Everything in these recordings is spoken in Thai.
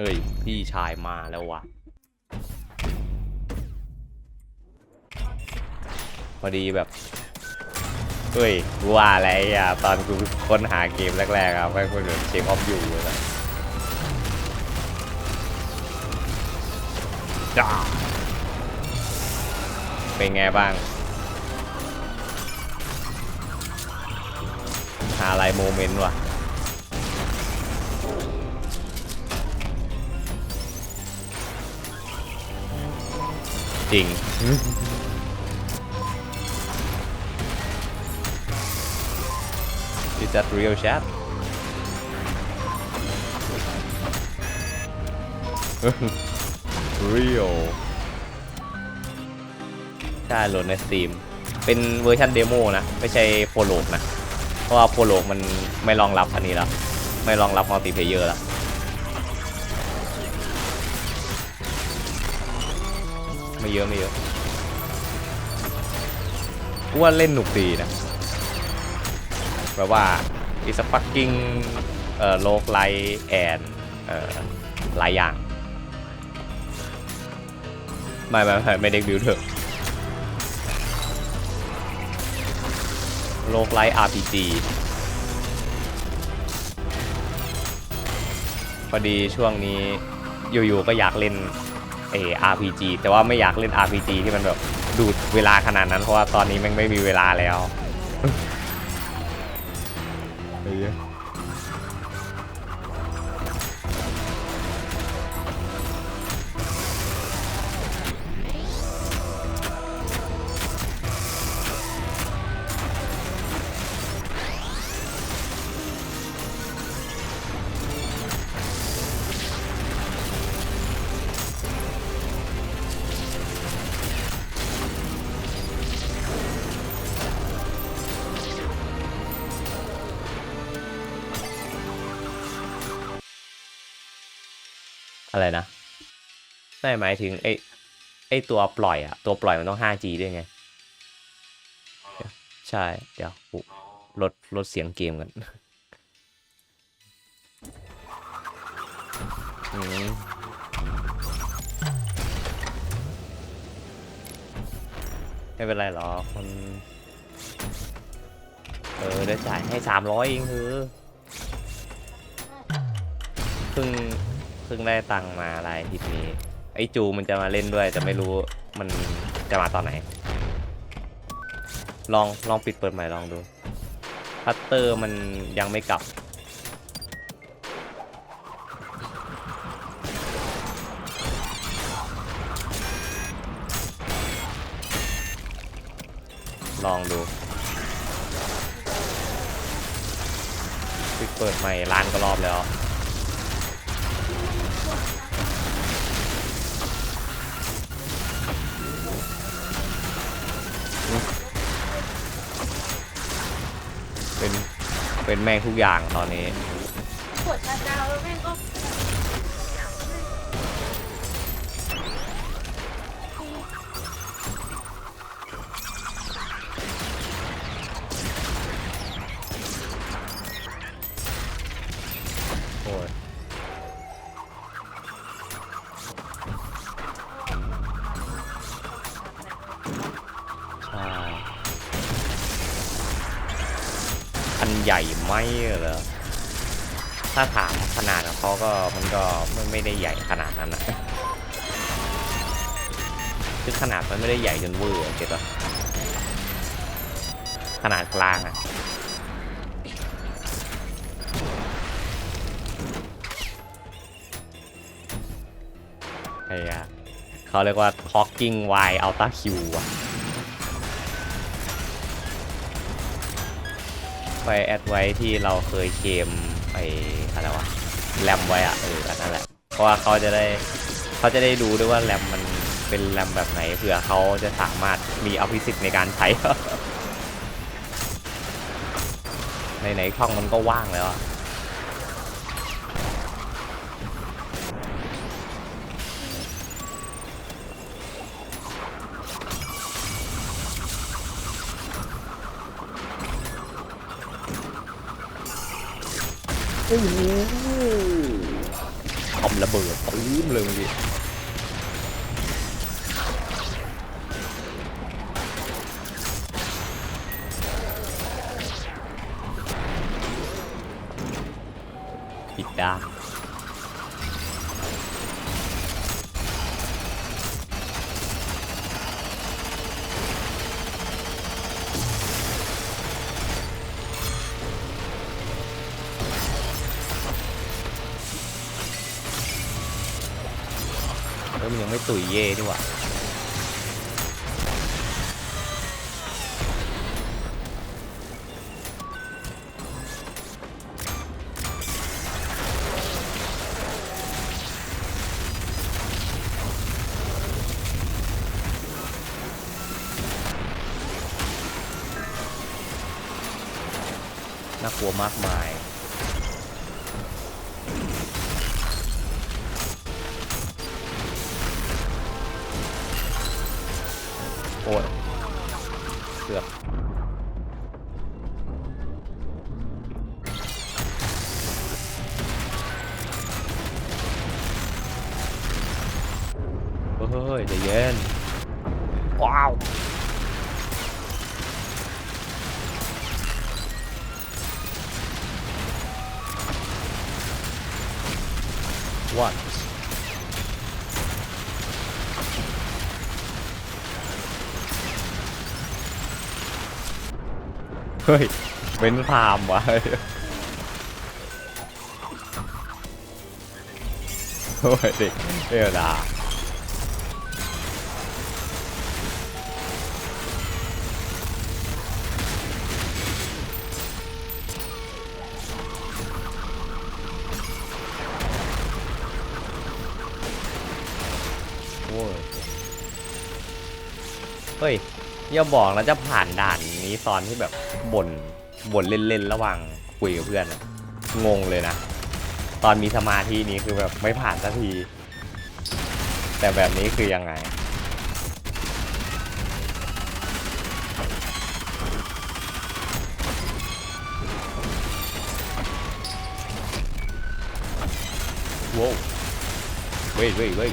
เฮ้ย พี่ชายมาแล้ววะพอดีแบบ เฮ้ยกูว่าอะไรอะ ตอนกูค้นหาเกมแรกๆอะไม่คนแบบเชฟออฟอยู่เลยนะจ้าเป็นไงบ้าง หาอะไรโมเมนต์วะ จริง Is that real chat เรียลใช่โหลดใน Steam เป็นเวอร์ชันเดโมนะ ไม่ใช่โปรโลกนะ เพราะว่าโปรโลกมันไม่รองรับอันนี้แล้ว ไม่รองรับมัลติเพเยอร์แล้ว ไม่เยอะไม่เยอะกูว่าเล่นหนุกดีนะแบบว่า is a fucking เอ่อโลกไลแอนเอ่อหลายอย่าง ไม่ไม่ไม่ไม่เด็กบิวเถอะโลกไล RPG พอดีช่วงนี้อยู่ๆก็อยากเล่น เออ RPG แต่ว่าไม่อยากเล่น RPG ที่มันแบบดูดเวลาขนาดนั้นเพราะว่าตอนนี้แม่งไม่มีเวลาแล้ว อะไรนะไม่หมายถึงไอ้ไอ้ตัวปล่อยอะตัวปล่อยมันต้อง 5G ด้วยไง ใช่ เดี๋ยวลดลดเสียงเกมกันไม่เป็นไรหรอคนเออได้จ่ายให้สามร้อยเองเออเพิ่ง เพิ่งได้ตังค์มาอะไรอาทิตย์นี้ ไอจูมันจะมาเล่นด้วยแต่ไม่รู้มันจะมาตอนไหน ลองลองปิดเปิดใหม่ลองดูพัตเตอร์มันยังไม่กลับ ลองดูปิดเปิดใหม่ร้านก็รอบแล้ว เป็น เป็นแม่งทุกอย่างตอนนี้ ปวดชาดาวแล้วแม่งก็ ใหญ่ไหมเหรอถ้าถามขนาดของเขาก็มันก็ไม่ไม่ได้ใหญ่ขนาดนั้นนะคือขนาดมันไม่ได้ใหญ่จนเวอร์อเก็ตปะขนาดกลางอะไอ้อะเขาเรียกว่า talking y ultra q อะ ไปแอดไว้ที่เราเคยเคมไออะไรวะแรมไว้อะเอออันนั่นแหละ เพราะว่าเขาจะได้เขาจะได้ดูด้วยว่าแรมมันเป็นแรมแบบไหนเผื่อเขาจะสามารถมีอภิสิทธิ์ในการใช้ในๆช่องมันก็ว่างแล้วอะ โอ้โหทำระเบิดปื้มเลยเมื่อกี้ปิดดา นแล้วมันยังไม่ตุยเย่ดีกว่าน่ากลัวมากมาย โอ้ยเกือบเฮ้ยใจเย็น ว้าว What? เฮ้ยเว้นไทม์วะโอ้ยเด็กเดี๋ยวดาโอ้ยเฮ้ย อย่าบอกนะจะผ่านด่านนี้ตอนที่แบบบ่นบ่นเล่นๆระหว่างคุยกับเพื่อนอะงงเลยนะ ตอนมีสมาธินี้คือแบบไม่ผ่านสักที แต่แบบนี้คือยังไง ว้าวเว้ยเว้ยเว้ย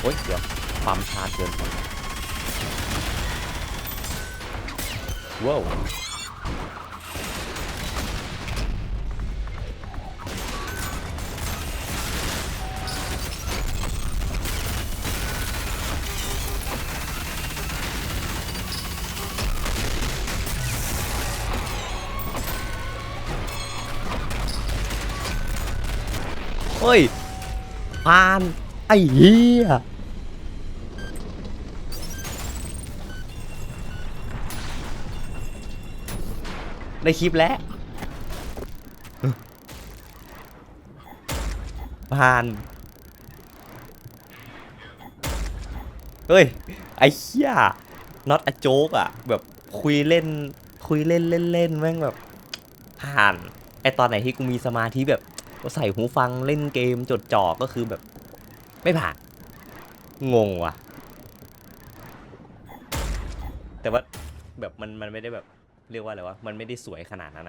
โอ๊ยเดี๋ยวปั๊มชาร์จเกินไปว้าวเฮ้ยผ่าน ไอ้เหี้ย ได้คลิปแล้ว ผ่าน เฮ้ย ไอ้เหี้ย not a joke อะ แบบคุยเล่น คุยเล่นเล่นเล่นแม่งแบบ ผ่าน ไอตอนไหนที่กูมีสมาธิแบบก็ใส่หูฟังเล่นเกมจดจ่อก็คือแบบ ไม่ผ่าน งงว่ะ แต่ว่าแบบมันมันไม่ได้แบบ เรียกว่าอะไรวะมันไม่ได้สวยขนาดนั้นอะ